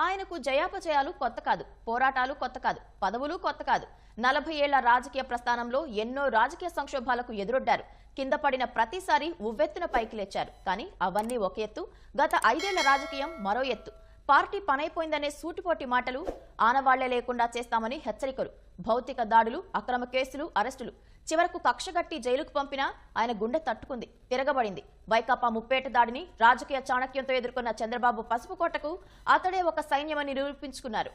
ఆయనకు జయాపజయాలు కొత్త కాదు పోరాటాలు కొత్త కాదు పదవులు కొత్త కాదు. నలభై ఏళ్ళ రాజకీయ ప్రస్థానంలో ఎన్నో రాజకీయ సంక్షోభాలకు ఎదురొడ్డారు. కింద పడిన ప్రతిసారి ఉవ్వెత్తున పైకి లేచారు. కానీ అవన్నీ ఒక ఎత్తు. గత ఐదేళ్ళ రాజకీయం మరో ఎత్తు. పార్టీ పనైపోయిందనే సూటిపోటి మాటలు ఆనవాళ్ళే లేకుండా చేస్తామని హెచ్చరికలు. భౌతిక దాడులు అక్రమ కేసులు అరెస్టులు. చివరకు కక్షగట్టి జైలుకు పంపినా ఆయన గుండె తట్టుకుంది తిరగబడింది. వైకాపా ముప్పేట దాడిని రాజకీయ చాణక్యంతో ఎదుర్కొన్న చంద్రబాబు పసుపుకోటకు అతడే ఒక సైన్యమని నిరూపించుకున్నారు.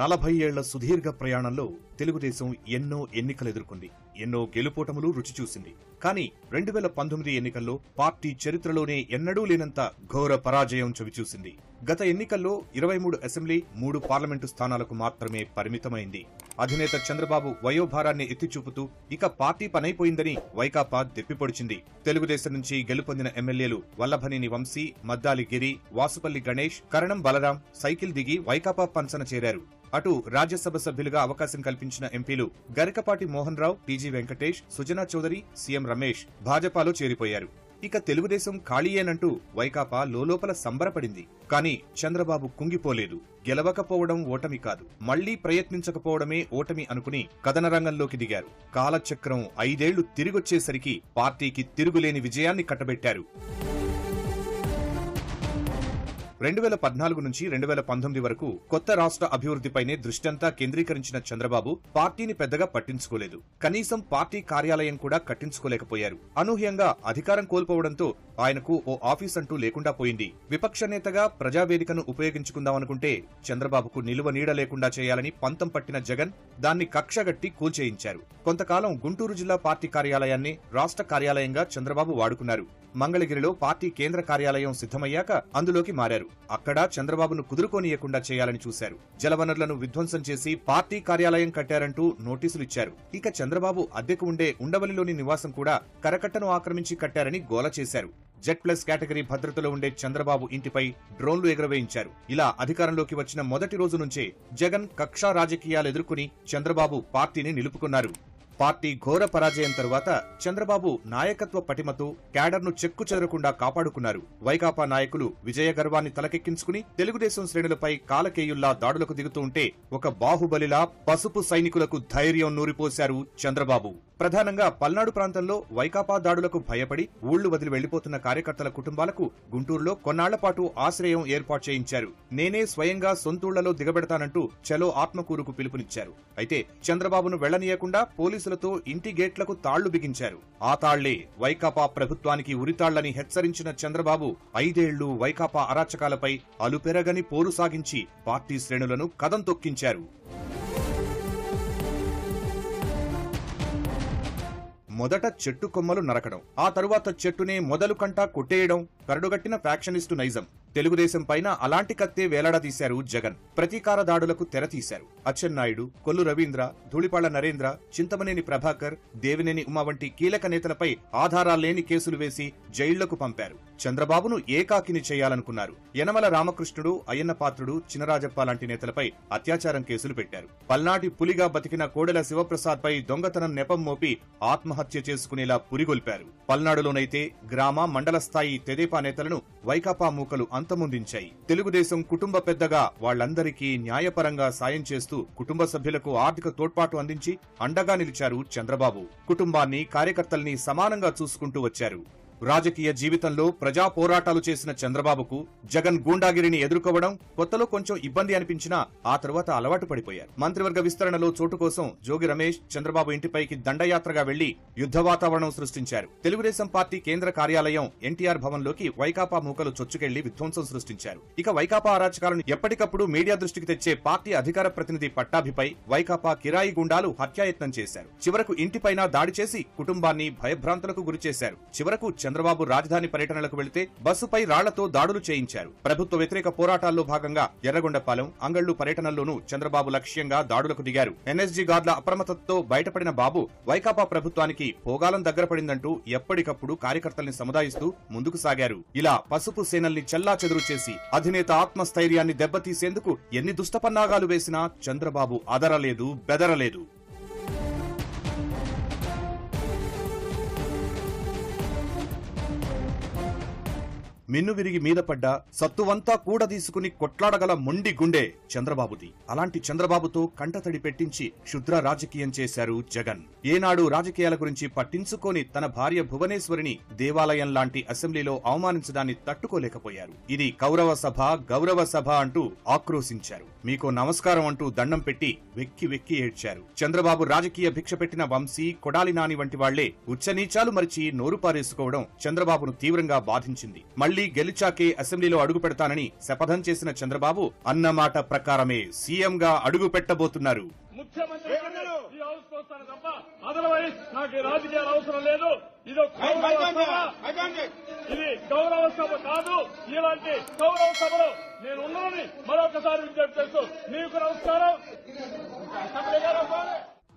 నలభై ఏళ్ళ సుదీర్ఘ ప్రయాణంలో తెలుగుదేశం ఎన్నో ఎన్నికలు ఎదుర్కొంది ఎన్నో గెలుపోటములు రుచి చూసింది కానీ రెండు వేల పంతొమ్మిది ఎన్నికల్లో పార్టీ చరిత్రలోనే ఎన్నడూ లేనంత ఘోర పరాజయం చవిచూసింది. గత ఎన్నికల్లో ఇరవై మూడు అసెంబ్లీ మూడు పార్లమెంటు స్థానాలకు మాత్రమే పరిమితమైంది. అధినేత చంద్రబాబు వయోభారాన్ని ఎత్తిచూపుతూ ఇక పార్టీ పనైపోయిందని వైకాపా దెప్పిపొడిచింది తెలుగుదేశం నుంచి గెలుపొందిన ఎమ్మెల్యేలు వల్లభనేని వంశీ మద్దాలి గిరి వాసుపల్లి గణేష్ కరణం బలరాం సైకిల్ దిగి వైకాపా పంచన చేరారు. అటు రాజ్యసభ సభ్యులుగా అవకాశం కల్పించిన ఎంపీలు గరికపాటి మోహన్ రావు టీజీ వెంకటేష్ సుజనా చౌదరి సీఎం రమేష్ భాజపాలో చేరిపోయారు. ఇక తెలుగుదేశం ఖాళీయేనంటూ వైకాపా లోలోపల సంబరపడింది. కానీ చంద్రబాబు కుంగిపోలేదు. గెలవకపోవడం ఓటమి కాదు. మళ్ళీ ప్రయత్నించకపోవడమే ఓటమి అనుకుని కథనరంగంలోకి దిగారు. కాలచక్రం ఐదేళ్ళు తిరిగొచ్చేసరికి పార్టీకి తిరుగులేని విజయాన్ని కట్టబెట్టారు. రెండు వేల పద్నాలుగు నుంచి రెండు వేల పంతొమ్మిది వరకు కొత్త రాష్ట్ర అభివృద్ధిపైనే దృష్టంతా కేంద్రీకరించిన చంద్రబాబు పార్టీని పెద్దగా పట్టించుకోలేదు. కనీసం పార్టీ కార్యాలయం కూడా కట్టించుకోలేకపోయారు. అనూహ్యంగా అధికారం కోల్పోవడంతో ఆయనకు ఓ ఆఫీస్ అంటూ లేకుండా పోయింది. విపక్ష నేతగా ప్రజావేదికను ఉపయోగించుకుందామనుకుంటే చంద్రబాబుకు నిలువ నీడ లేకుండా చేయాలని పంతం పట్టిన జగన్ దాన్ని కక్షగట్టి కూల్చేయించారు. కొంతకాలం గుంటూరు జిల్లా పార్టీ కార్యాలయాన్ని రాష్ట్ర కార్యాలయంగా చంద్రబాబు వాడుకున్నారు. మంగళగిరిలో పార్టీ కేంద్ర కార్యాలయం సిద్ధమయ్యాక అందులోకి మారారు. అక్కడ చంద్రబాబును కుదురుకోనియకుండా చేయాలని చూశారు. జలవనరులను విధ్వంసం చేసి పార్టీ కార్యాలయం కట్టారంటూ నోటీసులు ఇచ్చారు. ఇక చంద్రబాబు అద్దెకు ఉండే ఉండవల్లిలోని నివాసం కూడా కరకట్టను ఆక్రమించి కట్టారని గోల చేశారు. జెడ్ ప్లస్ కేటగిరీ భద్రతలో ఉండే చంద్రబాబు ఇంటిపై డ్రోన్లు ఎగురవేయించారు. ఇలా అధికారంలోకి వచ్చిన మొదటి రోజు నుంచే జగన్ కక్షా రాజకీయాలు ఎదుర్కొని చంద్రబాబు పార్టీని నిలుపుకున్నారు. పార్టీ ఘోర పరాజయం తరువాత చంద్రబాబు నాయకత్వ పటిమతో క్యాడర్ను చెక్కు చెదరకుండా కాపాడుకున్నారు. వైకాపా నాయకులు విజయ గర్వాన్ని తలకెక్కించుకుని తెలుగుదేశం శ్రేణులపై కాలకేయుల్లా దాడులకు దిగుతూ ఉంటే ఒక బాహుబలిలా పసుపు సైనికులకు ధైర్యం నూరిపోశారు చంద్రబాబు. ప్రధానంగా పల్నాడు ప్రాంతంలో వైకాపా దాడులకు భయపడి ఊళ్ళు వదిలి వెళ్ళిపోతున్న కార్యకర్తల కుటుంబాలకు గుంటూరులో కొన్నాళ్ళపాటు ఆశ్రయం ఏర్పాటు చేయించారు. నేనే స్వయంగా సొంతూళ్ళలో దిగబెడతానంటూ చలో ఆత్మకూరుకు పిలుపునిచ్చారు. అయితే చంద్రబాబును వెళ్ళనీయకుండా పోలీసులతో ఇంటి గేట్లకు తాళ్ళు బిగించారు. ఆ తాళ్ళే వైకాపా ప్రభుత్వానికి ఉరితాళ్ళని హెచ్చరించిన చంద్రబాబు ఐదేళ్ళు వైకాపా అరాచకాలపై అలుపెరగని పోరు సాగించి పార్టీ శ్రేణులను కదం తొక్కించారు. మొదట చెట్టు కొమ్మలు నరకడం ఆ తరువాత చెట్టునే మొదలు కంటా కొట్టేయడం కరడుగట్టిన ఫ్యాక్షనిస్టు నైజం. తెలుగుదేశం పైన అలాంటి కత్తే వేలాడదీశారు జగన్. ప్రతీకార దాడులకు తెరతీశారు. అచ్చెన్నాయుడు కొల్లు రవీంద్ర ధూళిపాళ్ళ నరేంద్ర చింతమనేని ప్రభాకర్ దేవినేని ఉమా వంటి కీలక నేతలపై ఆధారాల్లేని కేసులు వేసి జైళ్ళకు పంపారు. చంద్రబాబును ఏకాకిని చేయాలనుకున్నారు. యనమల రామకృష్ణుడు అయ్యన్న పాత్రుడు చినరాజప్ప లాంటి నేతలపై అత్యాచారం కేసులు పెట్టారు. పల్నాటి పులిగా బతికిన కోడెల శివప్రసాద్ పై దొంగతనం నెపం మోపి ఆత్మహత్య చేసుకునేలా పురిగొల్పారు. పల్నాడులోనైతే గ్రామ మండల స్థాయి తెదేపా నేతలను వైకాపా మూకలు అంతమొందించాయి. తెలుగుదేశం కుటుంబ పెద్దగా వాళ్ళందరికీ న్యాయపరంగా సాయం చేస్తూ కుటుంబ సభ్యులకు ఆర్థిక తోడ్పాటు అందించి అండగా నిలిచారు చంద్రబాబు. కుటుంబాన్ని కార్యకర్తల్ని సమానంగా చూసుకుంటూ వచ్చారు. రాజకీయ జీవితంలో ప్రజా పోరాటాలు చేసిన చంద్రబాబుకు జగన్ గూండాగిరిని ఎదుర్కోవడం కొత్తలో కొంచెం ఇబ్బంది అనిపించినా ఆ తర్వాత అలవాటు పడిపోయారు. మంత్రివర్గ విస్తరణలో చోటు కోసం జోగి రమేష్ చంద్రబాబు ఇంటిపైకి దండయాత్రగా వెళ్ళి యుద్ధ వాతావరణం సృష్టించారు. తెలుగుదేశం పార్టీ కేంద్ర కార్యాలయం ఎన్టీఆర్ భవన్లోకి వైకాపా మూకలు చొచ్చుకెళ్ళి విధ్వంసం సృష్టించారు. ఇక వైకాపా అరాచకాలను ఎప్పటికప్పుడు మీడియా దృష్టికి తెచ్చే పార్టీ అధికార ప్రతినిధి పట్టాభిపై వైకాపా కిరాయి గుండాలు హత్యాయత్నం చేశారు. చివరకు ఇంటిపైన దాడి చేసి కుటుంబాన్ని భయభ్రాంతులకు గురిచేశారు. చివరకు చంద్రబాబు రాజధాని పర్యటనలకు వెళితే బస్సుపై రాళ్ళతో దాడులు చేయించారు. ప్రభుత్వ వ్యతిరేక పోరాటాల్లో భాగంగా ఎర్రగొండపాలెం అంగళ్ళు పర్యటనల్లోనూ చంద్రబాబు లక్ష్యంగా దాడులకు దిగారు. ఎన్ఎస్జీ గార్డుల అప్రమత్తతో బయటపడిన బాబు వైకాపా ప్రభుత్వానికి పోగాలం దగ్గర పడిందంటూ ఎప్పటికప్పుడు కార్యకర్తల్ని సముదాయిస్తూ ముందుకు సాగారు. ఇలా పసుపు సేనల్ని చెల్లా చెదురు చేసి అధినేత ఆత్మస్థైర్యాన్ని దెబ్బతీసేందుకు ఎన్ని దుష్టపన్నాగాలు వేసినా చంద్రబాబు అదరలేదు బెదరలేదు. మిన్ను విరిగి మీద పడ్డ సత్తువంతా కూడ తీసుకుని కొట్లాడగల మొండి గుండె చంద్రబాబుది. అలాంటి చంద్రబాబుతో కంటతడి పెట్టించి క్షుద్ర రాజకీయం చేశారు జగన్. ఏనాడు రాజకీయాల గురించి పట్టించుకొని తన భార్య భువనేశ్వరిని దేవాలయం లాంటి అసెంబ్లీలో అవమానించడాన్ని తట్టుకోలేకపోయారు. ఇది కౌరవ సభ గౌరవ సభ అంటూ ఆక్రోశించారు. మీకు నమస్కారం అంటూ దండం పెట్టి వెక్కి వెక్కి ఏడ్చారు. చంద్రబాబు రాజకీయ భిక్ష పెట్టిన వంశీ కొడాలి నాని వంటి వాళ్ళే ఉచ్చనీచాలు మరిచి నోరు పారేసుకోవడం చంద్రబాబును తీవ్రంగా బాధించింది. మళ్ళీ గెలిచాకే అసెంబ్లీలో అడుగు పెడతానని శపథం చేసిన చంద్రబాబు అన్నమాట ప్రకారమే సీఎంగా అడుగు పెట్టబోతున్నారు. ముఖ్యమంత్రి గారు ఈ హౌస్కు వస్తాను తప్ప అదర్వైజ్ నాకు ఈ రాజకీయాలు అవసరం లేదు. ఇది ఒక గౌరవ సభ. ఇది గౌరవ సభ కాదు ఇలాంటి గౌరవ సభలో నేను ఉన్నానని మరొకసారి విజ్ఞప్తి చేస్తూ మీకు నమస్కారం. అసెంబ్లీ గారు వస్తారు.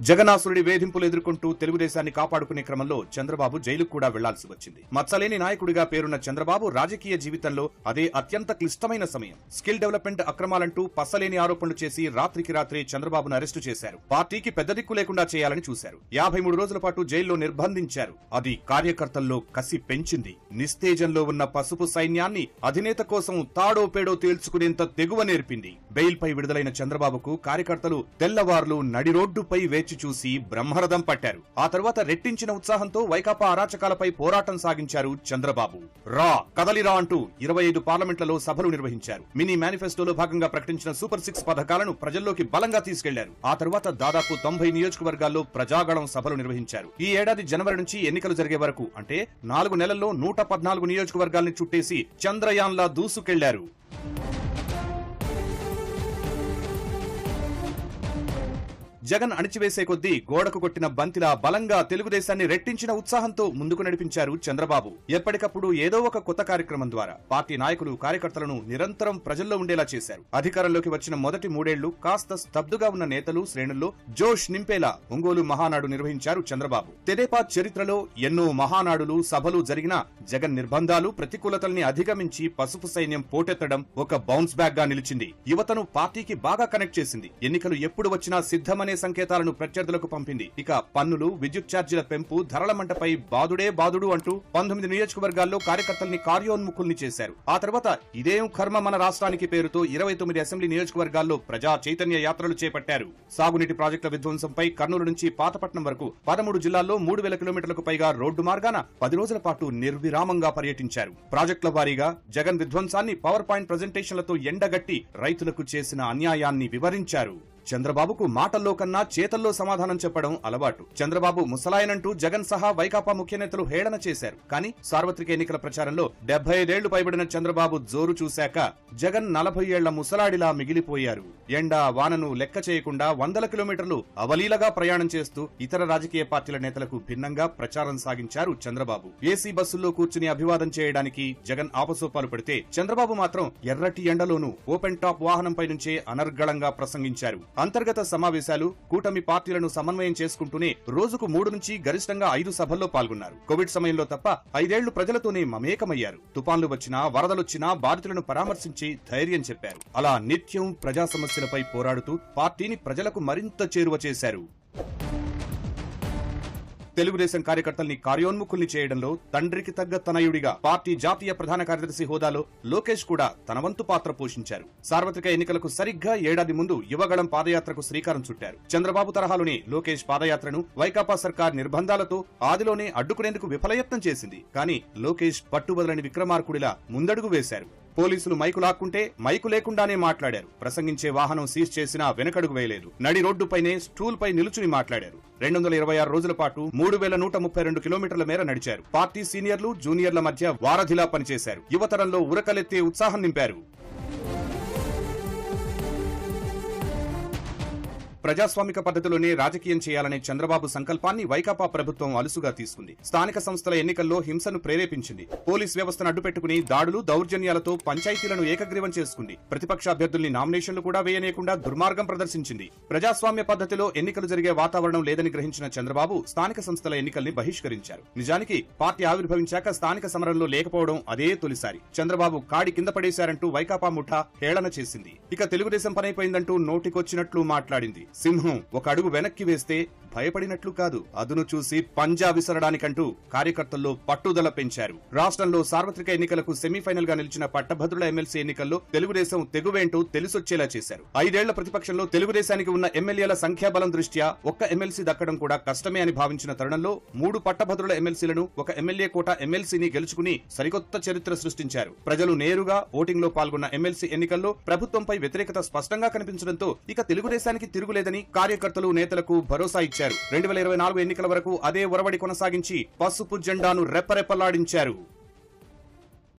జగన్నాసురుడి వేధింపులు ఎదుర్కొంటూ తెలుగుదేశాన్ని కాపాడుకునే క్రమంలో చంద్రబాబు జైలుకు కూడా వెళ్ళాల్సి వచ్చింది. మచ్చలేని నాయకుడిగా పేరున్న చంద్రబాబు రాజకీయ జీవితంలో అదే అత్యంత క్లిష్టమైన సమయం. స్కిల్ డెవలప్మెంట్ అక్రమాలంటూ పసలేని ఆరోపణలు చేసి రాత్రికి రాత్రి చంద్రబాబును అరెస్టు చేశారు. పార్టీకి పెద్ద దిక్కు లేకుండా చేయాలని చూశారు. యాభై మూడు రోజుల పాటు జైల్లో నిర్బంధించారు. అది కార్యకర్తల్లో కసి పెంచింది. నిస్తేజంలో ఉన్న పసుపు సైన్యాన్ని అధినేత కోసం తాడో పేడో తేల్చుకునేంత తెగువ నేర్పింది. బెయిల్ పై విడుదలైన చంద్రబాబుకు కార్యకర్తలు తెల్లవార్లు నడి రోడ్డుపై వేచి చూసి బ్రహ్మరథం పట్టారు. ఆ తర్వాత రెట్టించిన ఉత్సాహంతో వైకాపా అరాచకాలపై పోరాటం సాగించారు చంద్రబాబు. రా కదలిరా అంటూ ఇరవై ఐదు పార్లమెంట్లలో సభలు నిర్వహించారు. మినీ మేనిఫెస్టోలో భాగంగా ప్రకటించిన సూపర్ సిక్స్ పథకాలను ప్రజల్లోకి బలంగా తీసుకెళ్ళారు. ఆ తర్వాత దాదాపు తొంభై నియోజకవర్గాల్లో ప్రజాగళం సభలు నిర్వహించారు. ఈ ఏడాది జనవరి నుంచి ఎన్నికలు జరిగే వరకు అంటే నాలుగు నెలల్లో నూట పద్నాలుగు నియోజకవర్గాల్ని చుట్టేసి చంద్రయాన్లా దూసుకెళ్ళారు. జగన్ అణిచివేసే కొద్దీ గోడకు కొట్టిన బంతిలా బలంగా తెలుగుదేశాన్ని రెట్టించిన ఉత్సాహంతో ముందుకు నడిపించారు చంద్రబాబు. ఎప్పటికప్పుడు ఏదో ఒక కొత్త కార్యక్రమం ద్వారా పార్టీ నాయకులు కార్యకర్తలను నిరంతరం ప్రజల్లో ఉండేలా చేశారు. అధికారంలోకి వచ్చిన మొదటి మూడేళ్ళు కాస్త స్తబ్దుగా ఉన్న నేతలు శ్రేణుల్లో జోష్ నింపేలా ఒంగోలు మహానాడు నిర్వహించారు చంద్రబాబు. తెదేపా చరిత్రలో ఎన్నో మహానాడులు సభలు జరిగిన జగన్ నిర్బంధాలు ప్రతికూలతల్ని అధిగమించి పసుపు సైన్యం పోటెత్తడం ఒక బౌన్స్ బ్యాక్గా నిలిచింది. యువతను పార్టీకి బాగా కనెక్ట్ చేసింది. ఎన్నికలు ఎప్పుడు వచ్చినా సిద్ధమనే సంకేతాలను ప్రత్యర్థులకు పంపింది. ఇక పన్నులు విద్యుత్ ఛార్జీల పెంపు ధరల మంటపై బాదుడే బాదుడు అంటూ పంతొమ్మిది నియోజకవర్గాల్లో కార్యకర్తల్ని కార్యోన్ముఖుల్ని చేశారు. ఆ తర్వాత ఇదేం కర్మ మన రాష్ట్రానికి పేరుతో ఇరవై తొమ్మిది అసెంబ్లీ నియోజకవర్గాల్లో ప్రజా చైతన్య యాత్రలు చేపట్టారు. సాగునీటి ప్రాజెక్టుల విధ్వంసంపై కర్నూలు నుంచి పాతపట్నం వరకు పదమూడు జిల్లాల్లో మూడు వేల కిలోమీటర్లకు పైగా రోడ్డు మార్గాన పది రోజుల పాటు నిర్విరామంగా పర్యటించారు. ప్రాజెక్టుల వారీగా జగన్ విధ్వంసాన్ని పవర్ పాయింట్ ప్రజెంటేషన్లతో ఎండగట్టి రైతులకు చేసిన అన్యాయాన్ని వివరించారు. చంద్రబాబుకు మాటల్లో కన్నా చేతల్లో సమాధానం చెప్పడం అలవాటు. చంద్రబాబు ముసలాయనంటూ జగన్ సహా వైకాపా ముఖ్య నేతలు హేళన చేశారు. కానీ సార్వత్రిక ఎన్నికల ప్రచారంలో డెబ్బై ఐదేళ్ళు పైబడిన చంద్రబాబు జోరు చూశాక జగన్ నలభై ఏళ్ళ ముసలాడిలా మిగిలిపోయారు. ఎండా వానను లెక్క చేయకుండా వందల కిలోమీటర్లు అవలీలగా ప్రయాణం చేస్తూ ఇతర రాజకీయ పార్టీల నేతలకు భిన్నంగా ప్రచారం సాగించారు చంద్రబాబు. ఏసీ బస్సుల్లో కూర్చుని అభివాదం చేయడానికి జగన్ ఆపసోపాలు పడితే చంద్రబాబు మాత్రం ఎర్రటి ఎండలోనూ ఓపెన్ టాప్ వాహనంపై నుంచే అనర్గళంగా ప్రసంగించారు. అంతర్గత సమావేశాలు కూటమి పార్టీలను సమన్వయం చేసుకుంటూనే రోజుకు మూడు నుంచి గరిష్టంగా ఐదు సభల్లో పాల్గొన్నారు. కోవిడ్ సమయంలో తప్ప ఐదేళ్ళు ప్రజలతోనే మమేకమయ్యారు. తుపాన్లు వచ్చినా వరదలొచ్చినా బాధితులను పరామర్శించి ధైర్యం చెప్పారు. అలా నిత్యం ప్రజా సమస్యలపై పోరాడుతూ పార్టీని ప్రజలకు మరింత చేరువ చేశారు. తెలుగుదేశం కార్యకర్తల్ని కార్యోన్ముఖుల్ని చేయడంలో తండ్రికి తగ్గ తనయుడిగా పార్టీ జాతీయ ప్రధాన కార్యదర్శి హోదాలో లోకేష్ కూడా తన వంతు పాత్ర పోషించారు. సార్వత్రిక ఎన్నికలకు సరిగ్గా ఏడాది ముందు యువగళం పాదయాత్రకు శ్రీకారం చుట్టారు. చంద్రబాబు తరహాలోనే లోకేష్ పాదయాత్రను వైకాపా సర్కార్ నిర్బంధాలతో ఆదిలోనే అడ్డుకునేందుకు విఫలయత్నం చేసింది. కానీ లోకేష్ పట్టుబదలని విక్రమార్కుడిలా ముందడుగు వేశారు. పోలీసులు మైకు లాక్కుంటే మైకు లేకుండానే మాట్లాడారు. ప్రసంగించే వాహనం సీజ్ చేసినా వెనకడుగు వేయలేదు. నడి రోడ్డుపైనే స్టూల్ పై నిలుచుని మాట్లాడారు. రెండు వందల ఇరవై ఆరు రోజుల పాటు మూడు వేల నూట ముప్పై రెండు కిలోమీటర్ల మేర నడిచారు. పార్టీ సీనియర్లు జూనియర్ల మధ్య వారధిలా పనిచేశారు. యువతరంలో ఉరకలెత్తే ఉత్సాహం నింపారు. ప్రజాస్వామిక పద్ధతిలోనే రాజకీయం చేయాలనే చంద్రబాబు సంకల్పాన్ని వైకాపా ప్రభుత్వం అలుసుగా తీసుకుంది. స్థానిక సంస్థల ఎన్నికల్లో హింసను ప్రేరేపించింది. పోలీస్ వ్యవస్థను అడ్డుపెట్టుకుని దాడులు దౌర్జన్యాలతో పంచాయతీలను ఏకగ్రీవం చేసుకుంది. ప్రతిపక్ష అభ్యర్థుల్ని నామినేషన్లు కూడా వేయనేకుండా దుర్మార్గం ప్రదర్శించింది. ప్రజాస్వామ్య పద్ధతిలో ఎన్నికలు జరిగే వాతావరణం లేదని గ్రహించిన చంద్రబాబు స్థానిక సంస్థల ఎన్నికల్ని బహిష్కరించారు. నిజానికి పార్టీ ఆవిర్భవించాక స్థానిక సమరంలో లేకపోవడం అదే తొలిసారి. చంద్రబాబు కాడి కింద పడేశారంటూ వైకాపా ముఠా హేళన చేసింది. ఇక తెలుగుదేశం పనైపోయిందంటూ నోటికొచ్చినట్లు మాట్లాడింది. సింహం ఒక అడుగు వెనక్కి వేస్తే భయపడినట్లు కాదు. అదును చూసి పంజా విసరడానికంటూ కార్యకర్తల్లో పట్టుదల పెంచారు. రాష్ట్రంలో సార్వత్రిక ఎన్నికలకు సెమీఫైనల్గా నిలిచిన పట్టభద్రుల ఎమ్మెల్సీ ఎన్నికల్లో తెలుగుదేశం తెగువేంటూ తెలుసొచ్చేలా చేశారు. ఐదేళ్ళ ప్రతిపక్షంలో తెలుగుదేశానికి ఉన్న ఎమ్మెల్యేల సంఖ్యాబలం దృష్ట్యా ఒక్క ఎమ్మెల్సీ దక్కడం కూడా కష్టమే అని భావించిన తరుణంలో మూడు పట్టభద్రుల ఎమ్మెల్సీలను ఒక ఎమ్మెల్యే కోట ఎమ్మెల్సీని గెలుచుకుని సరికొత్త చరిత్ర సృష్టించారు. ప్రజలు నేరుగా ఓటింగ్లో పాల్గొన్న ఎమ్మెల్సీ ఎన్నికల్లో ప్రభుత్వంపై వ్యతిరేకత స్పష్టంగా కనిపించడంతో ఇక తెలుగుదేశానికి తిరుగులేదని కార్యకర్తలు నేతలకు భరోసా ఇచ్చారు. రెండు వేల ఇరవై నాలుగు ఎన్నికల వరకు అదే ఒరవడి కొనసాగించి పసుపు జెండాను రెప్పరెప్పలాడించారు